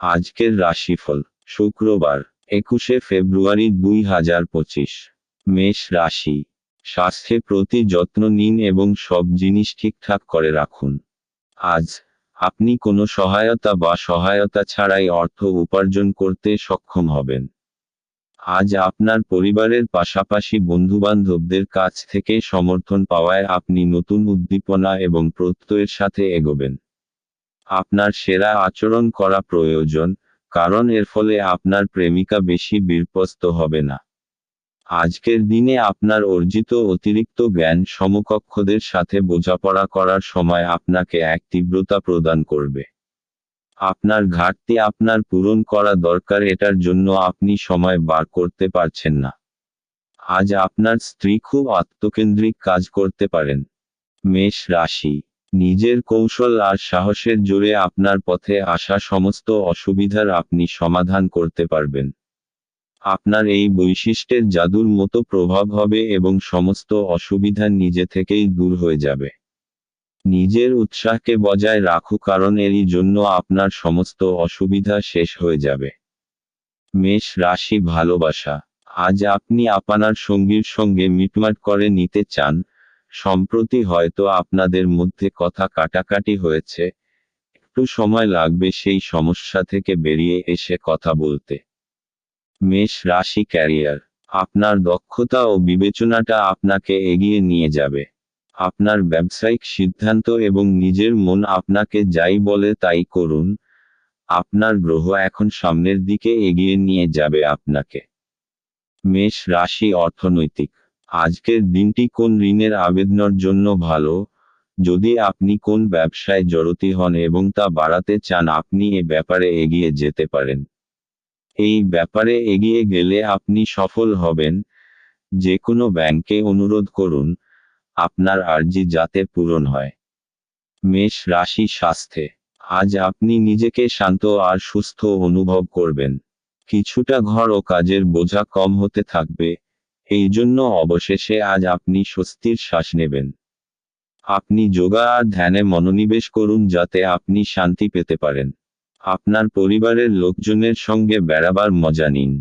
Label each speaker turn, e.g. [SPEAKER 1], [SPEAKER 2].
[SPEAKER 1] আজকের রাশিফল, শুক্রবার, একুশে ফেব্রুয়ারি দুই হাজার পঁচিশ, মেষ রাশি। স্বাস্থ্যে প্রতি যত্ন নিন এবং সব জিনিস ঠিকঠাক করে রাখুন। আজ, আপনি কোনো সহায়তা বা সহায়তা ছাড়াই অর্থ উপার্জন করতে সক্ষম হবেন। আজ আপনার পরিবারের পাশাপাশি বন্ধুবান্ধবদের কাছ থেকে সমর্থন পাওয়ায় আপনি নতুন উদ্দীপনা এবং প্রত্যয়ের সাথে এগোবেন। আপনার সেরা আচরণ করা প্রয়োজন, কারণ এর ফলে আপনার প্রেমিকা বেশি বিরপস্ত হবে না। আজকের দিনে আপনার অর্জিত অতিরিক্ত জ্ঞান সমকক্ষদের সাথে বোঝাপড়া করার সময় আপনাকে এক তীব্রতা প্রদান করবে। আপনার ঘাটতি আপনার পূরণ করা দরকার এটার জন্য আপনি সময় বার করতে পারছেন না। আজ আপনার স্ত্রী খুব আত্মকেন্দ্রিক কাজ করতে পারেন। মেষ রাশি নিজের কৌশল আর সাহসের জোরে আপনার পথে আসা সমস্ত অসুবিধার আপনি সমাধান করতে পারবেন। আপনার এই বৈশিষ্ট্যের জাদুর মতো প্রভাব হবে এবং সমস্ত অসুবিধা নিজে থেকেই দূর হয়ে যাবে। নিজের উৎসাহকে বজায় রাখু কারণ এরই জন্য আপনার সমস্ত অসুবিধা শেষ হয়ে যাবে। মেষ রাশি ভালোবাসা। আজ আপনি আপনার সঙ্গীর সঙ্গে মিটমাট করে নিতে চান সম্প্রতি হয়তো আপনাদের মধ্যে কথা কাটাকাটি হয়েছে, একটু সময় লাগবে সেই সমস্যা থেকে বেরিয়ে এসে কথা বলতে। মেষ রাশি ক্যারিয়ার, আপনার দক্ষতা ও বিবেচনাটা আপনাকে এগিয়ে নিয়ে যাবে। আপনার ব্যবসায়িক সিদ্ধান্ত এবং নিজের মন আপনাকে যাই বলে তাই করুন, আপনার গ্রহ এখন সামনের দিকে এগিয়ে নিয়ে যাবে আপনাকে। মেষ রাশি অর্থনৈতিক আজকের দিনটি কোন ঋণের আবেদনের জন্য ভালো? যদি আপনি কোন ব্যবসায় জড়তি হন এবং তা বাড়াতে চান, আপনি এ ব্যাপারে এগিয়ে যেতে পারেন। এই ব্যাপারে এগিয়ে গেলে আপনি সফল হবেন। যে কোনো ব্যাংকে অনুরোধ করুন, আপনার আর্জি যাতে পূরণ হয়। মেষ রাশি স্বাস্থ্যে, আজ আপনি নিজেকে শান্ত আর সুস্থ অনুভব করবেন। কিছুটা ঘর ও কাজের বোঝা কম হতে থাকবে। এই জন্য অবশেষে আজ আপনি স্বস্তির শ্বাস নেবেন। আপনি যোগা আর ধ্যানে মনোনিবেশ করুন যাতে আপনি শান্তি পেতে পারেন। আপনার পরিবারের লোকজনের সঙ্গে বেড়াবার মজা নিন।